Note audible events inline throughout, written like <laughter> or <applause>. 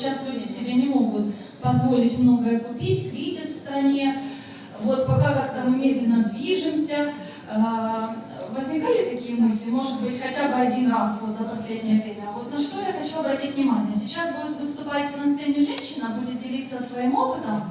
сейчас люди себе не могут позволить многое купить, кризис в стране. Вот пока как-то мы медленно движемся. А, Возникали такие мысли, может быть, хотя бы один раз вот за последнее время? Вот на что я хочу обратить внимание. Сейчас будет выступать на сцене женщина, будет делиться своим опытом.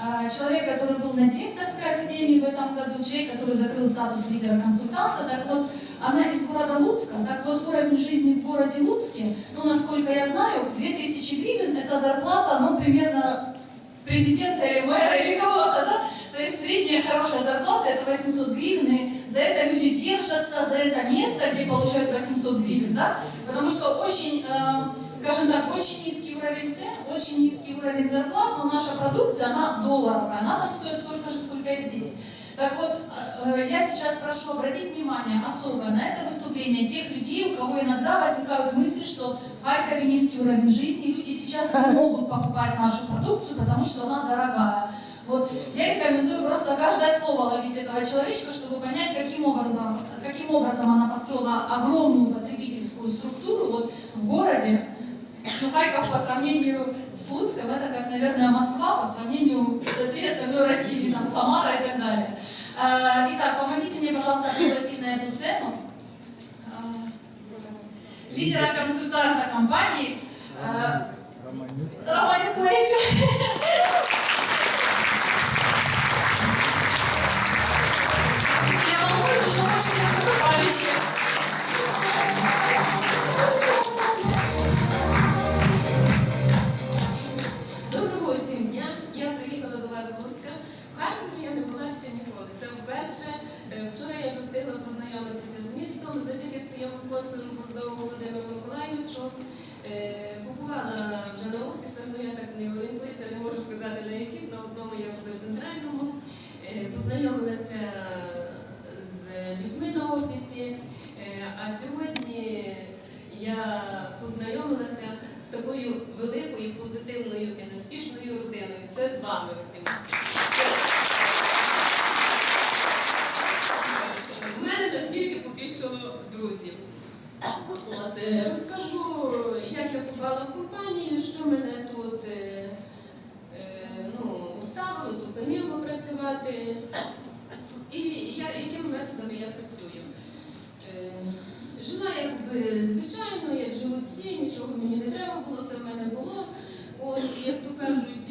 А, Человек, который был на директорской академии в этом году, человек, который закрыл статус лидера-консультанта, так вот, она из города Луцка, так вот, уровень жизни в городе Луцке, ну, насколько я знаю, 2000 гривен – это зарплата, ну, примерно президента или мэра или кого-то, да? То есть средняя хорошая зарплата это 800 гривен, и за это люди держатся, за это место, где получают 800 гривен, да? Потому что очень, э, скажем так, очень низкий уровень цен, очень низкий уровень зарплат, но наша продукция, она долларовая, она там стоит столько же, сколько и здесь. Так вот, э, я сейчас прошу обратить внимание особо на это выступление тех людей, у кого иногда возникают мысли, что в Харькове низкий уровень жизни, люди сейчас не могут покупать нашу продукцию, потому что она дорогая. Вот я рекомендую просто каждое слово ловить этого человечка, чтобы понять, каким образом, каким образом она построила огромную потребительскую структуру вот в городе. Ну, Харьков по сравнению с Луцком, это как, наверное, Москва по сравнению со всей остальной Россией, там, Самара и так далее. А, Итак, помогите мне, пожалуйста, пригласить на эту сцену а, лидера-консультанта компании а, Романюк Лесю. <laughs> Доброго всім. Я приїхала до вас Луцька. В Харкові я не була ще ніколи. Це вперше. Е, Вчора я встигла познайомитися з містом завдяки своєму спонсору Поздову Володимиру Миколаївичу. Е, Побувала вже на офісах, але я так не орієнтуюся, не можу сказати на яких. На одному я в центральному. Е, Познайомилася людьми на офісі. Е, А сьогодні я познайомилася з такою великою, позитивною і неспішною родиною. Це з вами усім. У мене настільки побільшало друзів. От, е, розкажу, як я попала в компанію, що мене тут е, е, ну, уставило, зупинило працювати і я, якими методами я працюю. Е, Жила якби звичайно, як живуть всі, нічого мені не треба було, все в мене було. От, і як то кажуть,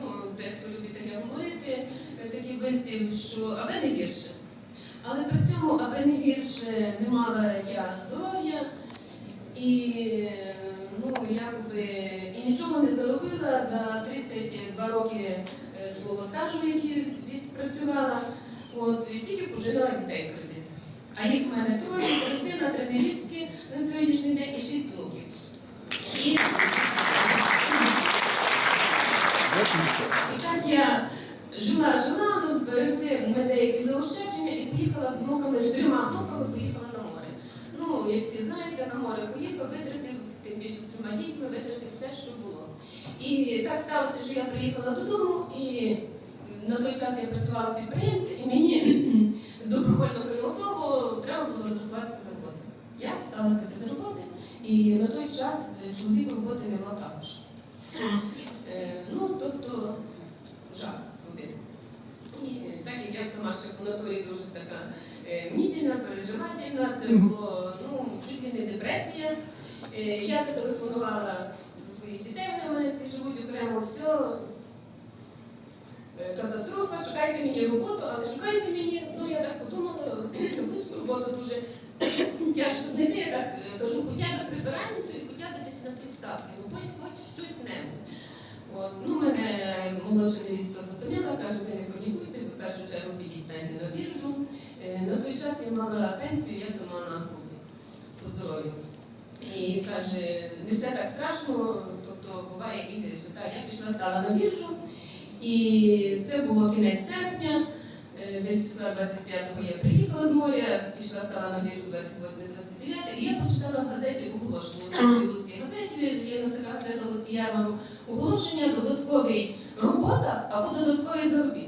ну, дехто любить таке говорити, такий вислів, що аби не гірше. Але при цьому, аби не гірше, не мала я здоров'я і, ну, якби, і нічого не заробила за 32 роки е, свого стажу, який відпрацювала. От, і тільки поживала дітей кредит. А їх в мене троє, три сина, три невістки на сьогоднішній день і шість внуків. І, і так я жила, жила, ну, зберегли ми деякі заощадження і поїхала з внуками, з трьома внуками поїхала на море. Ну, як всі знаєте, на море поїхав, витратив, тим більше з трьома дітьми, витратив все, що було. І так сталося, що я приїхала додому, і на той час я працювала в підприємстві, і мені <clears throat> добровольно примусово треба було розрахуватися за роботи. Я осталася без роботи, і на той час е, чоловік роботи не мав також. Е, Ну, тобто. Так як я сама ще по натурі дуже така е, мнітельна, переживательна, це було ну, чуть ли не депресія. Е, Я зателефонувала до своїх дітей, вони мене всі живуть окремо, все. Катастрофа, шукайте мені роботу, але шукайте мені, ну я так подумала, <clears throat> будь роботу дуже <clears throat> тяжко знайти, я так е, кажу, хоча б прибиральницю і хоча б десь на півставки, ну хоч, хоч щось небудь. От, ну, мене молодша невістка зупинила, каже, не в першу чергу підістаньте на біржу. Е, На той час я мала пенсію, я сама на групі по здоров'ю. І каже, не все так страшно, тобто буває і. Так, я пішла, стала на біржу, і це було кінець серпня. Е, Десь числа 25-го я приїхала з моря, пішла стала на біржу 28-29, і я прочитала в газеті оголошення. В Луцькій газеті є на газета Луцький ярмарок. Оголошення додатковий робота або додатковий заробіток.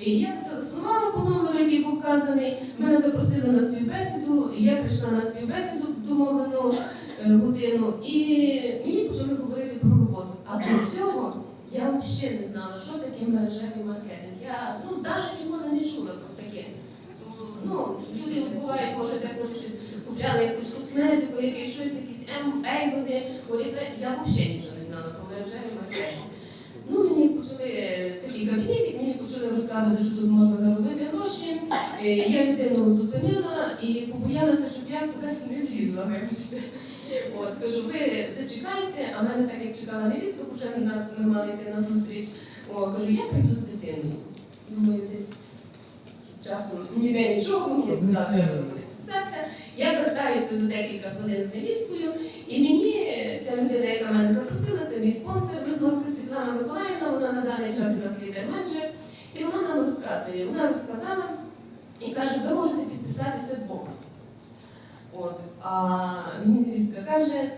Я зателефонувала по номеру, який був вказаний. Мене запросили на співбесіду, я прийшла на співбесіду в домовлену е, годину, і мені почали говорити про роботу. А до цього я взагалі не знала, що таке мережевий маркетинг. Я ну, навіть ніколи не чула про таке. Ну, люди бувають, може, деколи щось купляли якусь косметику, якесь щось, якісь ем- ейбони. Я взагалі нічого не знала про мережевий маркетинг. Ну, мені почали такий кабінет, мені почали розказувати, що тут можна заробити гроші. Е, Я людину зупинила і побоялася, щоб я кудись не влізла, вибачте. От, кажу, ви зачекайте, а мене так як чекала невістка, вже нас ми мали йти на зустріч. О, кажу, я прийду з дитиною. Думаю, десь часом ніде нічого, мені сказали, треба буде підписатися. Я вертаюся за декілька хвилин з невісткою, і мені ця людина, яка мене запросила, це мій спонсор, Видновська Світлана Миколаївна, вона на даний час у нас лідер менеджер, і вона нам розказує. Вона розказала і каже, ви можете підписатися двох. От. А мені невістка каже,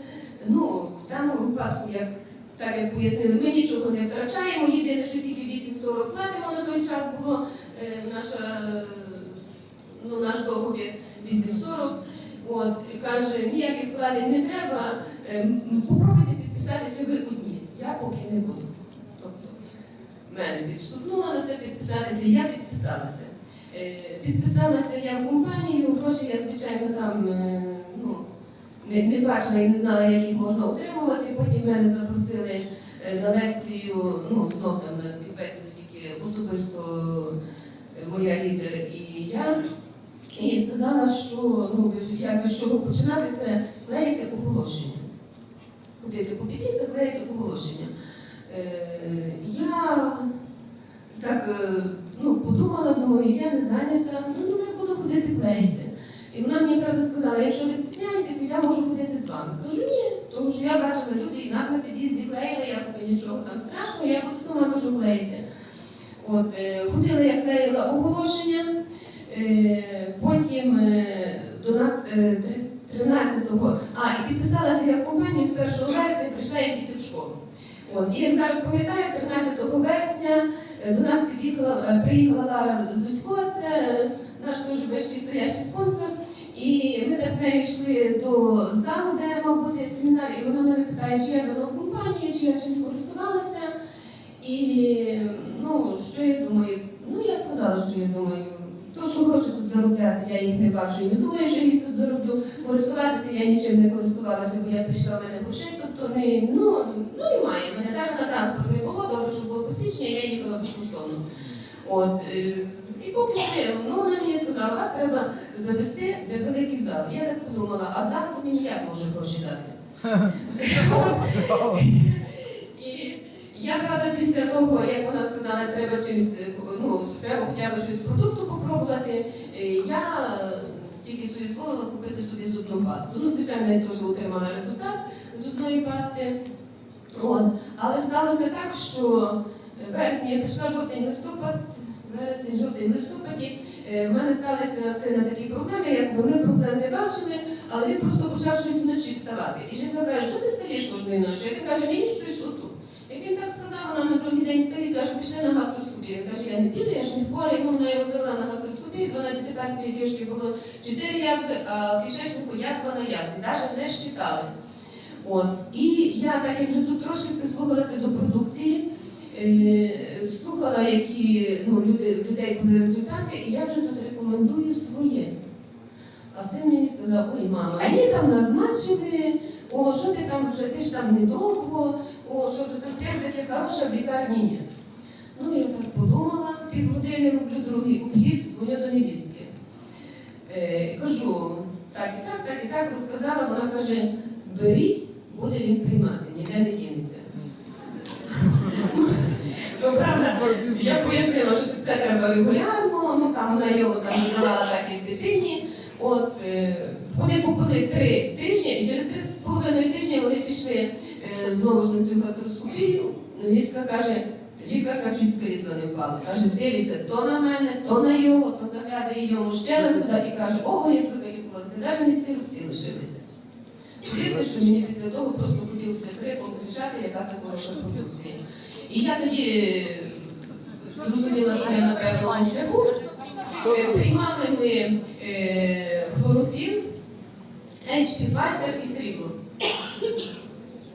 ну, в даному випадку, як, так як пояснили, ми нічого не втрачаємо, єдине, що тільки 8,40 платимо на той час було е, наша, ну, наш договір 8,40. От, і каже, ніяких вкладень не треба, попробуйте підписатися ви одні. Я поки не буду. Тобто, мене підштовхнуло на це підписатися, я підписалася. Е, Підписалася я в компанію, гроші я, звичайно, там е, ну, не, не бачила і не знала, як їх можна отримувати. Потім мене запросили е, на лекцію, ну, знов там на співбесіду тільки особисто е, моя лідер і я. І сказала, що ну, як з чого починати, це клеїти оголошення. Ходити по під'їздах, клеїти оголошення. Е, я так е, ну, подумала, думаю, я не зайнята, ну думаю, буду ходити клеїти. І вона мені правда сказала, якщо ви стісняєтеся, я можу ходити з вами. Кажу, ні, тому що я бачила люди і нас на під'їзді клеїли, я тобі нічого там страшного, я буду сама кажу клеїти. От, е, ходила, я клеїла оголошення, потім до нас е, 13-го, а, і підписалася я в компанію з 1 вересня, прийшла як діти в школу. От, і як зараз пам'ятаю, 13 вересня е, до нас під'їхала, е, приїхала Лара Зудько, це е, наш дуже вищий стоящий спонсор. І ми так з нею йшли до залу, де мав бути семінар, і вона мене питає, чи я давно в компанії, чи я чимось користувалася. І ну, що я думаю? Ну, я сказала, що я думаю. То, що гроші тут заробляти, я їх не бачу і не думаю, що їх тут зароблю. Користуватися я нічим не користувалася, бо я прийшла в мене грошей, тобто не, ну, ну немає. В мене навіть на транспорт не було, добре, що було посвідчення, я їхала безкоштовно. От, е, і поки що, ну вона мені сказала, вас треба завести в великий зал. Я так подумала, а зал то мені як може гроші дати? <laughs> Я правда після того, як вона сказала, треба чимось, е, ну, треба хоча б щось продукту попробувати, е, я тільки собі дозволила купити собі зубну пасту. Ну, звичайно, я теж отримала результат зубної пасти. От. Але сталося так, що вересні я прийшла жовтень листопад, вересень, жовтень листопаді. е, В мене сталися сина такі проблеми, якби ми проблем не бачили, але він просто почав щось вночі вставати. І жінка каже, що ти стаєш кожної ночі? А він каже, мені щось отут. Як він так сказав, вона на другий день стоїть, каже, пішли на гастроскопію. Каже, я не піду, я ж не хворий, ну, вона його взяла на гастроскопію, 12 перської діжки було 4 язви, а в кишечнику язва на язві, навіть не щитали. От. І я, так як вже тут трошки прислухалася до продукції, е, слухала, які ну, люди, людей були результати, і я вже тут рекомендую своє. А син мені сказав, ой, мама, мені там назначили, о, що ти там вже, ти ж там недовго, о, що вже там прям таке хороше в лікарні ні. Ну, я так подумала, півгодини роблю другий обхід, дзвоню до невістки. Е, кажу, так і так, так і так розказала, вона каже, беріть, буде він приймати, ніде не кинеться. Ну, правда, я пояснила, що це треба регулярно, ну там вона його там надавала так і в дитині. От е, вони побули три тижні, і через три з половиною тижня вони пішли знову ж на цю гастроскопію. Невістка каже, лікарка чуть з не впала. Каже, дивиться то на мене, то на його, то заглядає йому ще раз туди і каже, ого, як ви вилікувалися, навіть не всі рубці лишилися. Повірте, що мені після того просто хотілося криком кричати, яка це хороша продукція. І я тоді е, зрозуміла, що я на правильному шляху. Е, Приймали ми е, хлорофіл, HP Fighter і срібло.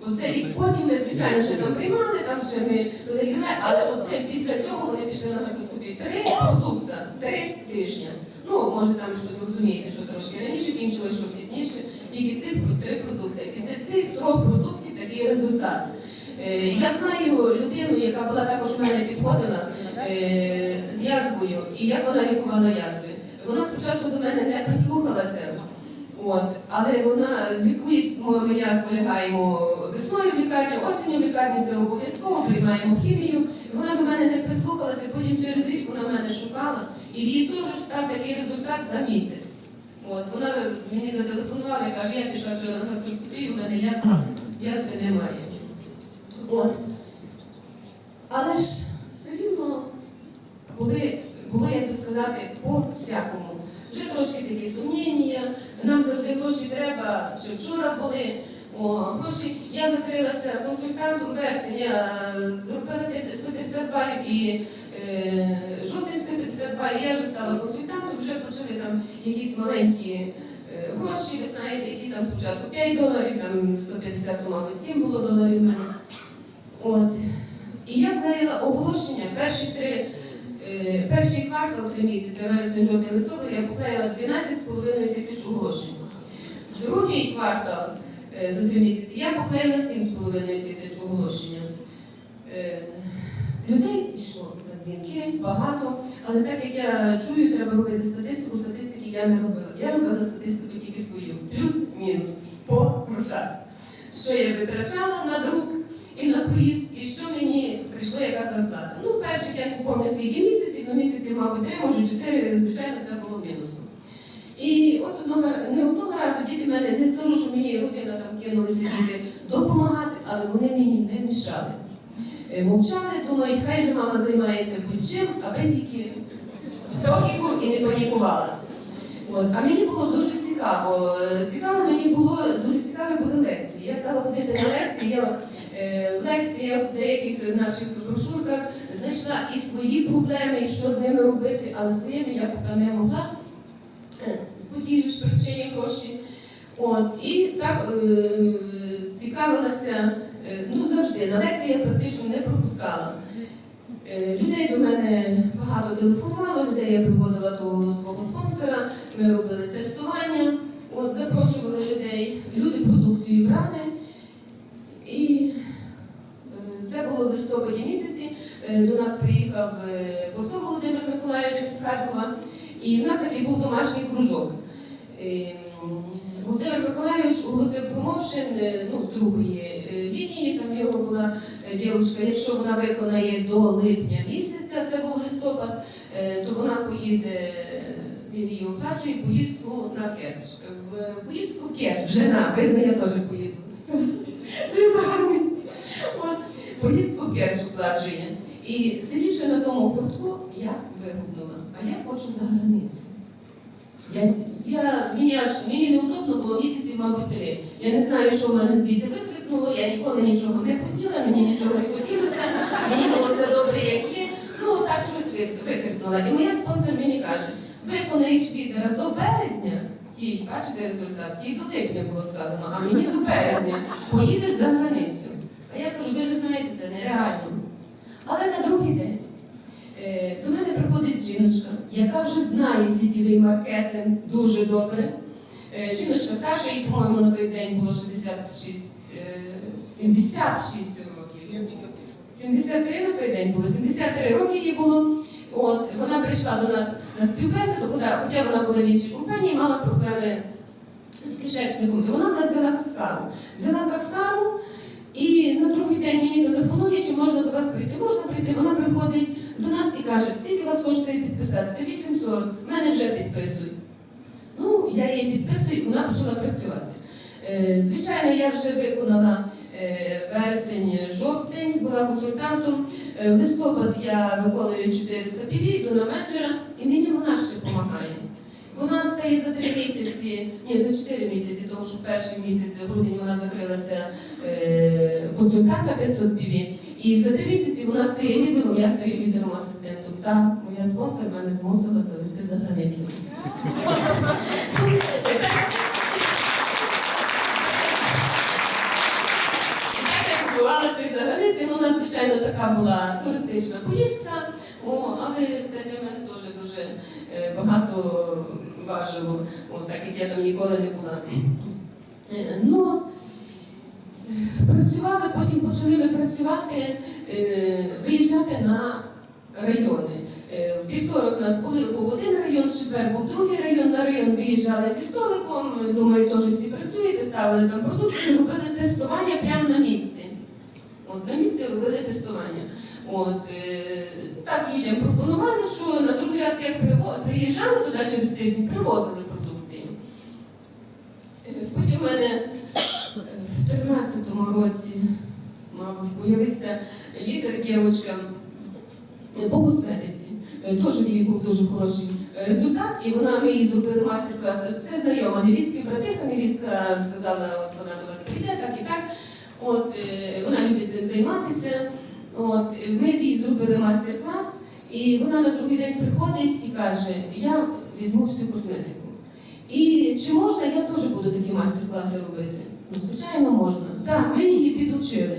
Оце рік потім ми, звичайно, ще там приймали, там ще ми регіонали, але оце після цього вони пішли на гардоскопію. Три продукти, три тижні. Ну, може там що розумієте, що трошки раніше кінчили, що пізніше. Тільки цих три продукти. Після цих трьох продуктів такий результат. Е, Я знаю людину, яка була також в мене підходила е, з язвою, і як вона лікувала язви. Вона спочатку до мене не прислухалася, от, але вона лікує мою язву, лягаємо весною в лікарню, осінню в лікарні, це обов'язково, приймаємо хімію. І Вона до мене не прислухалася, потім через рік вона мене шукала, і в її теж став такий результат за місяць. От, вона мені зателефонувала і каже, я пішла вчора на гастроскопію, у мене язви, язви немає. От. Але ж все рівно були, було, як би сказати, по-всякому. Вже трошки такі сумніння, нам завжди гроші треба, ще вчора були. О, гроші. Я закрилася консультантом вересень, я зробила 150 балів і е, жовтень 150 балів, я вже стала консультантом, вже почали там якісь маленькі е, гроші, ви знаєте, які там спочатку 5 доларів, там 150, то, мабуть, 7 було доларів. От. І я клеїла оголошення перші три, е, перший квартал, три місяці, вересень, жовтий листопад, я поклеїла 12,5 тисяч оголошень. Другий квартал е, за три місяці я поклеїла 7,5 тисяч оголошення. Е, людей пішло на дзвінки, багато, але так як я чую, треба робити статистику, статистики я не робила. Я робила статистику тільки свою, плюс-мінус по грошах. Що я витрачала на друк і на проїзд, і що мені прийшло, яка зарплата. Ну, перших я не пам'ятаю скільки місяців, ну місяців, мабуть, три, може чотири, звичайно, все було мінусом. І от одного, не одного разу діти мене не скажу, що мені родина там кинулися діти допомагати, але вони мені не мішали. Е, Мовчали, думають, хай же мама займається будь-чим, аби тільки був і не панікувала. От. А мені було дуже цікаво. Е, Цікаво мені було, дуже цікаві були лекції. Я стала ходити на лекції. Я е, в лекціях в деяких наших брошурках знайшла і свої проблеми, і що з ними робити, але своїми я не могла же ж гроші. От, і так е, цікавилася, е, ну завжди, на лекції я практично не пропускала. Е, Людей до мене багато телефонувало, людей я приводила до свого спонсора, ми робили тестування, от, запрошували людей, люди продукцію брали. І е, це було в листопаді місяці. Е, До нас приїхав е, Володимир Миколаївич з Харкова, і в нас такий був домашній кружок. Е, Володимир Миколаївич оголосив промовшин е, ну, з другої е, лінії, там його була е, дівчинка, якщо вона виконає до липня місяця, це був листопад, то вона поїде, він її оплачує поїздку на Керч. В поїздку в Керч, вже видно, я теж поїду. <laughs> Поїздку в Керч оплачує. І сидячи на тому гуртку, я вигукнула, а я хочу за границю. Я, я, мені аж мені неудобно було місяці, мабуть, три. Я не знаю, що в мене звідти викрикнуло, я ніколи нічого не хотіла, мені нічого не хотілося, мені було все добре, як є. Ну, так щось викрикнула. І моя спонсор мені каже, виконаєш лідера до березня, ті, бачите результат, ті до липня було сказано, а мені до березня поїдеш за границю. А я кажу, ви ж знаєте, це нереально. Але на другий день До мене приходить жіночка, яка вже знає сітєвий маркетинг дуже добре. Е, Жіночка старша, їй, по-моєму, на той день було 66, е, 76 років. 70. 73 на той день було, 73 роки їй було. От, вона прийшла до нас на співбесіду, хоча, вона була в іншій компанії, мала проблеми з кишечником. І вона взяла каскаву. Взяла каскаву, і на другий день мені телефонує, чи можна до вас прийти. Можна прийти. Вона приходить до нас і каже, скільки вас коштує підписатися? 840. Мене вже підписують. Ну, я її підписую, і вона почала працювати. Е, Звичайно, я вже виконала е, вересень, жовтень, була консультантом. Е, Листопад я виконую 400 піві, до на менеджера, і мені вона ще допомагає. Вона стає за три місяці, ні, за чотири місяці, тому що перший місяць, грудень, вона закрилася консультанта 500 піві. І за три місяці вона стає лідером, я стаю лідером асистентом. Та моя спонсор мене змусила завести за границю. за границею. Ну, у нас, звичайно, така була туристична поїздка, о, але це для мене дуже дуже е, багато важило, так як я там ніколи не була. Е, Ну, працювали, потім почали ми працювати, е, виїжджати на райони. Е, вівторок у нас були, був один район, четвер був другий район, на район виїжджали зі столиком, думаю, теж всі працюєте, ставили там продукцію, робили тестування прямо на місці. От, на місці робили тестування. От, е, так людям пропонували, що на другий раз, як приїжджали туди через тиждень, привозили продукцію. Потім в мене е, в 13-му році, мабуть, появився лікар дівчинка по косметиці. Е, Теж в її був дуже хороший е, результат, і вона ми їй зробили мастер-клас. Це знайома невістки, братиха, невістка сказала, вона до вас прийде, так і так. От е, вона любить цим займатися. От е, ми з їй зробили мастер-клас, і вона на другий день приходить і каже: Я візьму всю косметику. І чи можна, я теж буду такі мастер-класи робити? Ну, звичайно, можна. Так, ми її підучили.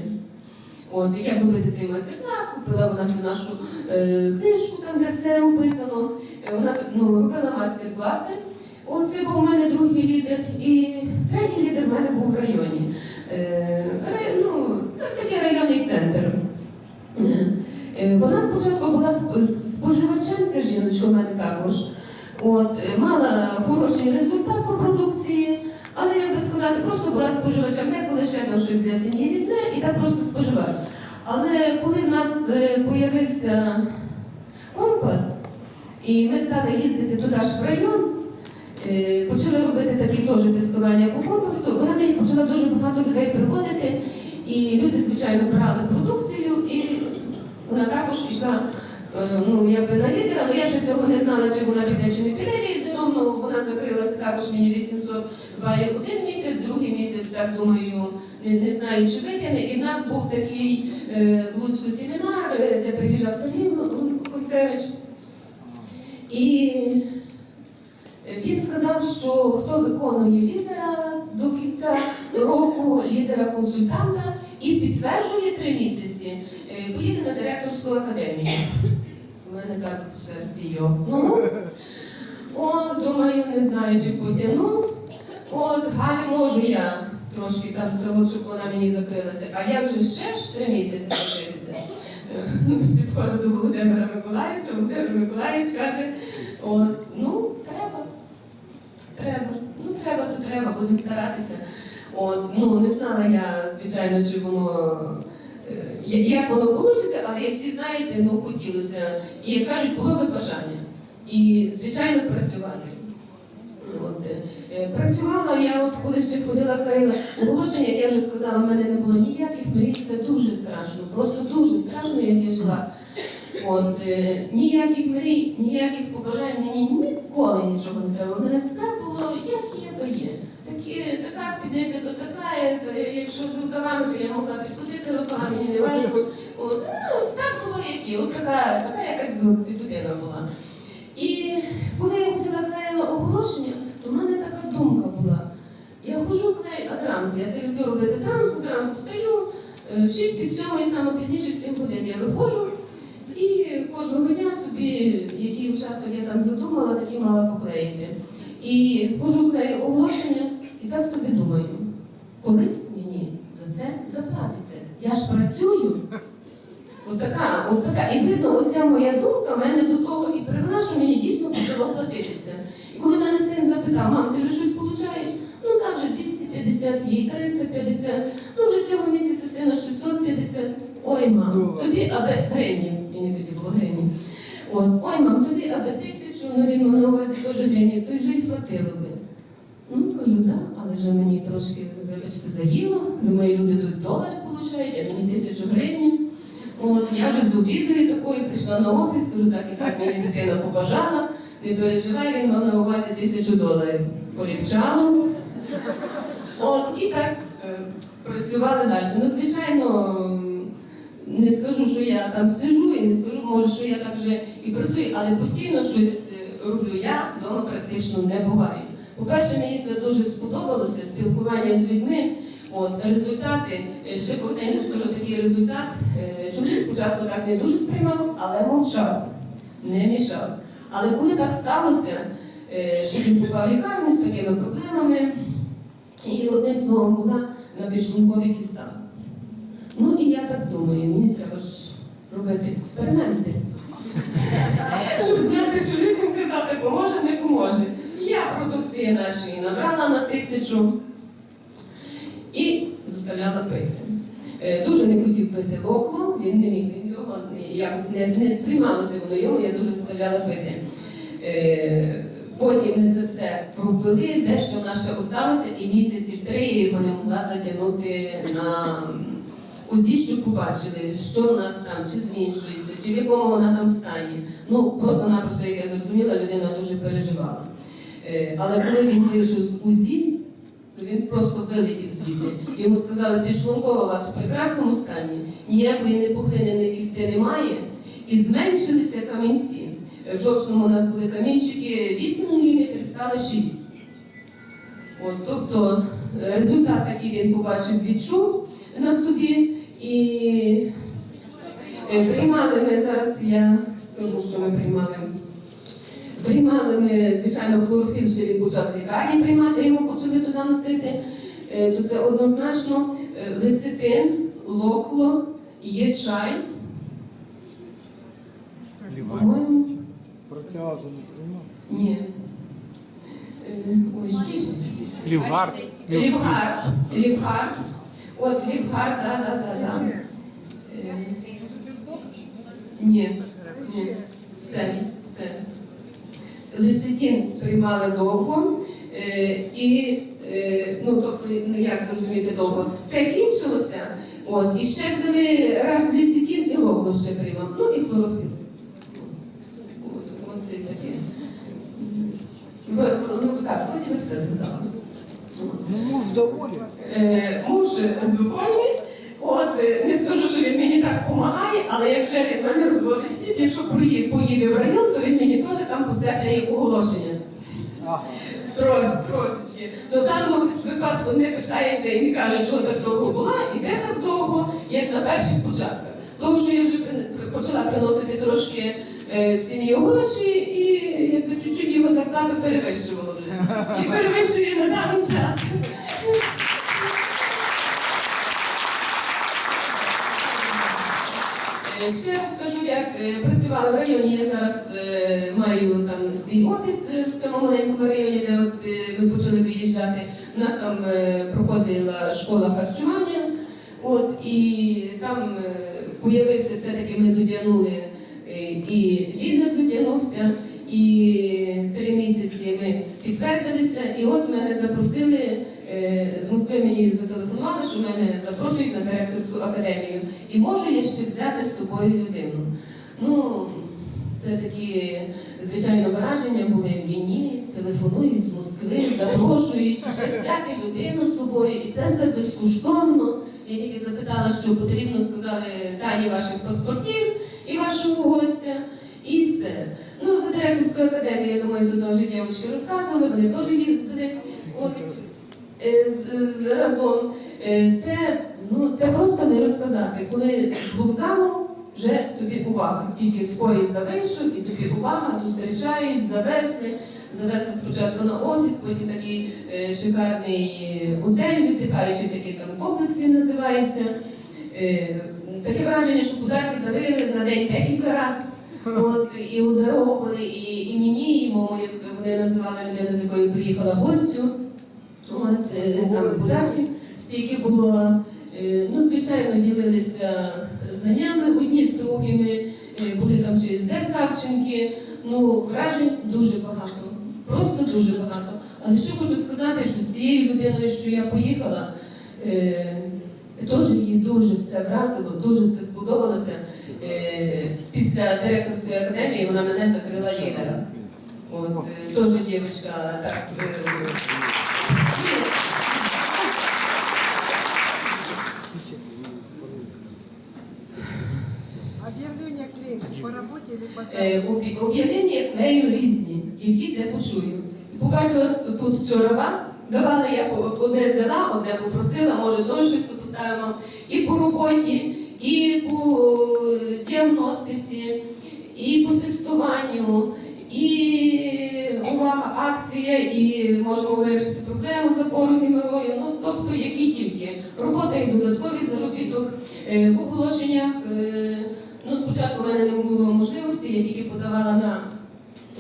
От, як робити цей майстер-клас, купила вона цю нашу е, книжку, там де все описано. Е, Вона ну, робила майстер-класи. Оце був у мене другий лідер. І третій лідер в мене був в районі. Е, рай- ну, такий районний центр. Е, Вона спочатку була сп- споживачем, ця жіночка в мене також. От, е, мала хороший результат по продукції, але як би сказати, просто була споживачем, деколи ще там щось для сім'ї візьме і так просто споживач. Але коли в нас е, появився компас, і ми стали їздити туди ж в район, е, почали робити такі теж тестування по компасу, вона мені почала дуже багато людей приводити, і люди, звичайно, брали продукцію, і вона також йшла е, ну, якби на лідера, але я ще цього не знала, чи вона піде, чи не піде лідером. Ну, вона закрилася також мені 800 балів один місяць, другий місяць, так думаю, не, не знаю, чи витягне. І в нас був такий е, в Луцьку семінар, е, де приїжджав Сергій Куцевич. І він сказав, що хто виконує лідера до кінця року, лідера-консультанта і підтверджує три місяці, е, поїде на директорську академію. У мене так в серці йо. Ну, о, думаю, не знаю, чи потягну. От, Галю можу я трошки там цього, щоб вона мені закрилася. А як же ще ж три місяці закритися? Підходжу до Володимира Миколаївича, Володимир Миколаївич каже, от, ну, треба. Треба. Ну, треба, то треба, будемо старатися. От, ну, не знала я, звичайно, чи воно. Як воно вийде, але як всі знаєте, ну хотілося. І як кажуть, було би бажання. І, звичайно, працювати. От, е, е, працювала я, от коли ще ходила клеїла оголошення, як я вже сказала, в мене не було ніяких мрій, це дуже страшно, просто дуже страшно, як я жила. От, е, ніяких мрій, ніяких побажань мені ніколи нічого не треба. У мене все було, як є, то є. Такі, така спідниця, то така, то, якщо з рукавами, то я могла підходити руками, мені не важко. Ну, так було, як є. От така, така якась людина була. І коли я ходила клеїла оголошення, то в мене така думка була. Я ходжу клею, а зранку, я це люблю робити зранку, зранку встаю, е, в 6 під 7 і саме пізніше 7 годин я виходжу. І кожного дня собі, який участок я там задумала, такі мала поклеїти. І хожу клею оголошення і так собі думаю, колись мені за це заплатиться. Я ж працюю. Отака, от така. І видно, оця моя думка мене до того і привела, що мені дійсно почало платитися. І коли мене син запитав, мам, ти вже щось получаєш? Ну так, вже 250 є, 350, ну вже цього місяця сина 650. Ой, мам, тобі аби гривні, мені тоді було гривні. От, ой, мам, тобі аби тисячу, ну він на увазі теж гривні, то й вже й хватило би. Ну, кажу, так, вже мені трошки, вибачте, заїло. Думаю, люди тут долари получають, а мені тисячу гривень. От, я вже з обідою такою прийшла на офіс, кажу, так і так мені дитина побажала. Не переживай, він мав на увазі тисячу доларів. Полегчало. От, і так е, працювали далі. Ну, звичайно, не скажу, що я там сижу, і не скажу, може, що я так вже і працюю, але постійно щось е, роблю. Я вдома практично не буваю. По-перше, мені це дуже сподобалося, спілкування з людьми. От результати, е, ще коротенько скажу такий результат. Е, Чоловік спочатку так не дуже сприймав, але мовчав, не мішав. Але коли так сталося, е, що він попав лікарню з такими проблемами, і одним словом була на підшлунковій кістах. Ну і я так думаю, мені треба ж робити експерименти. Щоб знати, що людям казати, поможе, не поможе. Я продукції нашої набрала на тисячу і заставляла пити. Е, Дуже не хотів пити локло, він не міг він його якось не, не сприймалося воно йому, я дуже заставляла пити. Е, Потім ми це все пропили, дещо ще осталося, і місяців три його не могла затягнути на УЗІ, щоб побачили, що в нас там, чи зменшується, чи в якому вона там стані. Ну, просто-напросто, як я зрозуміла, людина дуже переживала. Е, Але коли він вийшов з УЗІ, то він просто вилетів звідти. Йому сказали, підшлункова у вас у прекрасному стані, ніякої непухлиненої кісти немає, і зменшилися камінці. Е, В жовчному у нас були камінчики 8 мм, стало 6. От, тобто е, результат такий він побачив, відчув на собі. І приймали ми зараз, я скажу, що ми приймали. Приймали ми, звичайно, хлорофіл, ще він почав з лікарні приймати, йому почали туди носити. Е, То це однозначно е, лецитин, локло, є чай. По-моєму, Протеазу не приймав. ні. Е, Ой? Лівгар. Лівгар. Лівгар. От лівгар, да, да, да, да. Ні, ні. Все, все. Лецитин приймали довго. е, І, е, ну, тобто, ну, як зрозуміти довго, це кінчилося. От, і ще взяли раз лецитин і локло ще приймав. Ну і хлорофіл. От, от і таке. Ну, так, вроді би все задала. Ну, муж доволі. Е, муж довольний. От не скажу, що він мені так допомагає, але як вже він мене розводить якщо поїде в район, то він мені теж там поцепляє оголошення. Ага. Трош, трошечки. До даному випадку не питається і не каже, чого так довго була, і де так довго, як на перших початках. Тому що я вже почала приносити трошки е, в сім'ю гроші, і якби чуть-чуть його зарплату перевищувало вже. І перевищує на даний час. Ще раз скажу, як е, працювала в районі. Я зараз е, маю там свій офіс е, в цьому маленькому районі, де от е, ми почали виїжджати. У нас там е, проходила школа харчування. От і там е, появився все-таки ми додягнули е, і лідер додягнувся, і три місяці ми підтвердилися, і от мене запросили. Е, З Москви мені зателефонували, що мене запрошують на директорську академію. І можу я ще взяти з собою людину. Ну, це такі, звичайно, враження були в війні, телефонують з Москви, запрошують ще взяти людину з собою, і це все безкоштовно. Я тільки запитала, що потрібно, сказали дані ваших паспортів і вашого гостя, і все. Ну, за директорською академією, я думаю, тут вже дівчатки розказували, вони теж їздили. От, разом. Е, Це, ну, це просто не розказати. Коли з вокзалу вже тобі увага. Тільки з поїзда вийшов і тобі увага, зустрічають, завезли. Завезли спочатку на офіс, потім такий е, шикарний готель, віддихаючий такий там комплекс він називається. Е, таке враження, що подарки дарили на день декілька разів. От, і ударовували і, і мені, і як вони називали людину, з якою приїхала гостю. От, е, там подарки стільки було. Е, Ну, звичайно, ділилися знаннями одні з другими, Е, були там через Савченки. Ну, вражень дуже багато. Просто дуже багато. Але що хочу сказати, що з цією людиною, що я поїхала, теж її дуже все вразило, дуже все сподобалося. Після директорської академії вона мене закрила лідера. От, теж дівчинка так. е, Объявление клеится по Е, Об'явлення клею різні, які де почую. Побачила тут вчора вас, давала я одне взяла, одне попросила, може теж щось поставимо і по роботі, і по діагностиці, і по тестуванню, і увага, акція, і можемо вирішити проблему запору геморою. Ну тобто, які тільки робота і додатковий заробіток Е, в оголошеннях. Спочатку в мене не було можливості, я тільки подавала на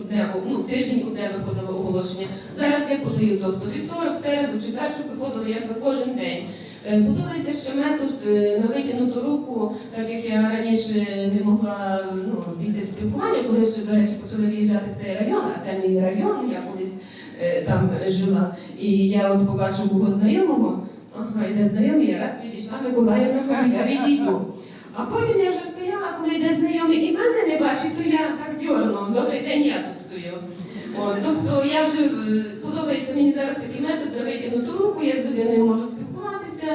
одне, ну, тиждень одне виходило оголошення. Зараз я подаю, тобто вівторок, середу, четвер, щоб виходило якби кожен день. Е, Подобається ще метод е, на витягнуту руку, так як я раніше не могла ну, війти спілкування, коли ще, до речі, почали виїжджати в цей район, а це мій район, я колись е, там жила. І я от побачу кого знайомого, ага, йде знайомий, я раз підійшла Миколаївна, кажу, я відійду. А потім я вже стояла, коли йде знайомий і мене не бачить, то я так дьорну. Добрий день, я тут стою. От, тобто я вже е, подобається мені зараз такий метод на витягнуту руку, я з людиною можу спілкуватися.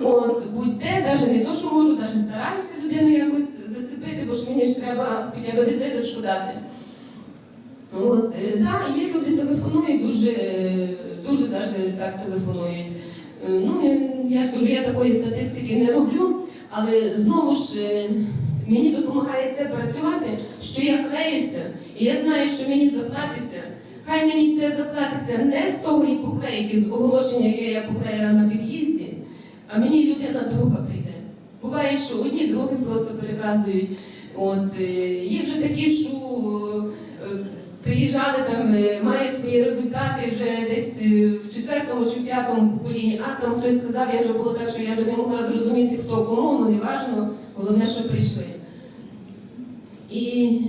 От, будь-де, навіть не то, що можу, навіть стараюся людину якось зацепити, бо ж мені ж треба хоча б візиточку дати. От, е, да, є люди телефонують, дуже, е, дуже даже так телефонують. Ну, я ж я такої статистики не роблю, але знову ж е, мені допомагає це працювати, що я клеюся, і я знаю, що мені заплатиться. Хай мені це заплатиться не з того і поклейки, з оголошення, яке я поклеїла на під'їзді, а мені людина друга прийде. Буває, що одні другим просто переказують. От, е, є вже такі, що е, приїжджали там, е, мають свої результати вже десь е, в четвертому чи п'ятому поколінні, а там хтось сказав, я вже було так, що я вже не могла зрозуміти, хто кому, ну не важливо, головне, що прийшли. І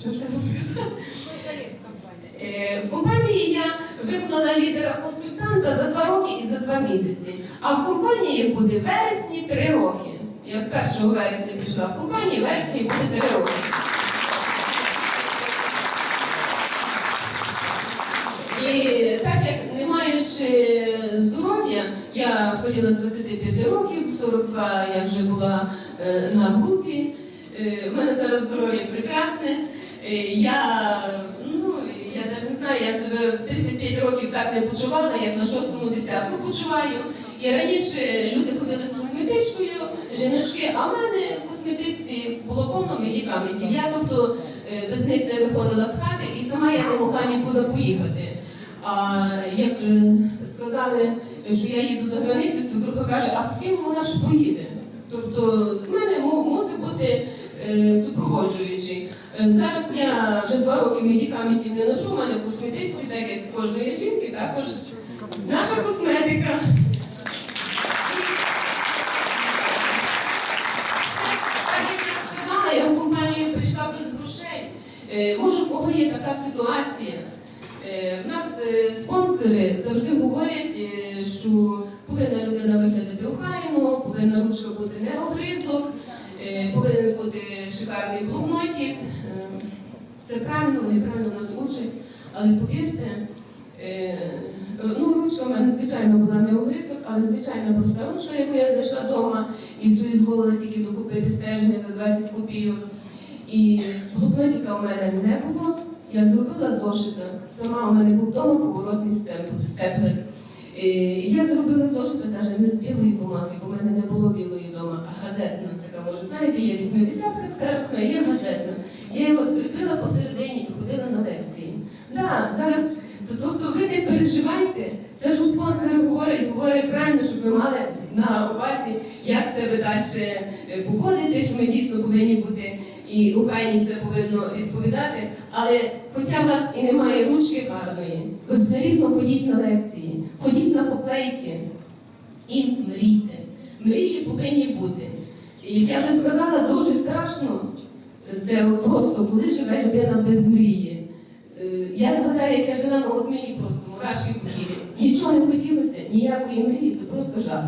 що ще раз сказати? Е, В компанії я виконала лідера консультанта за два роки і за два місяці. А в компанії буде вересні три роки. Я з 1 вересня прийшла в компанію, вересні буде три роки. І так як не маючи здоров'я, я ходила з 25 років, в 42 я вже була е, на групі. Е, У мене зараз здоров'я прекрасне. Е, Я, ну, я навіть не знаю, я себе в 35 років так не почувала, як на шостому десятку почуваю. І раніше люди ходили з косметичкою, жіночки, а в мене в косметичці було повно медикаментів. Я тобто е, без них не виходила з хати і сама я не могла нікуди поїхати. А як е, сказали, що я їду за границю, свекруха каже, а з ким вона ж поїде? Тобто в мене мусить бути е, супроводжуючий. Е, Зараз я вже два роки медикаментів не ношу, в мене в косметичці, так як кожної жінки, також наша косметика. Так як я сказала, я в компанію прийшла без грошей. Е, Може, в кого є така ситуація. Е, В нас е, спонсори завжди говорять, е, що повинна людина виглядати охайно, повинна ручка бути не огризок, повинен бути шикарний блокнотик. Це правильно, вони правильно нас учать, але повірте, ну, ручка в мене, звичайно, була не огризок, але звичайна проста ручка, яку я знайшла вдома, і дозволила тільки докупити стеження за 20 копійок. І блокнотика у мене не було. Я зробила зошита. Сама у мене був вдома поворотний степлер. Е, Я зробила зошита навіть не з білої бумаги, бо в мене не було білої вдома, а газетна така, може, знаєте, є 80-ка, ксероксна, є газетна. Я його скріпила посередині і ходила на лекції. Так, зараз, тобто ви не переживайте, це ж у спонсори говорять, говорять правильно, щоб ви мали на увазі, як себе далі е, поводити, що ми дійсно повинні бути і Україні все повинно відповідати. Але хоча у вас і немає ручки гарної, ви все рівно ходіть на лекції, ходіть на поклейки і мрійте. Мрії повинні бути. І як я вже сказала, дуже страшно. Це просто коли живе людина без мрії. Е, Я згадаю, як я жила, ну от просто мурашки по тілі. Нічого не хотілося, ніякої мрії, це просто жах.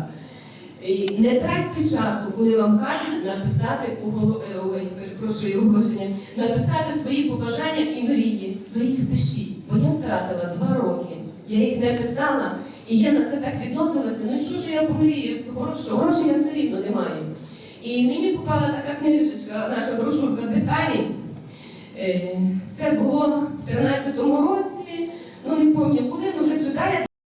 Не тратьте часу, коли вам кажуть написати е, ой, перепрошую, оголошення, написати свої побажання і мрії. Ви їх пишіть, бо я втратила два роки. Я їх не писала, і я на це так відносилася. Ну що ж я помрію? Гроші, гроші я все рівно не маю. І мені попала така книжечка, наша брошурка деталі. Е, Це було в 13-му році.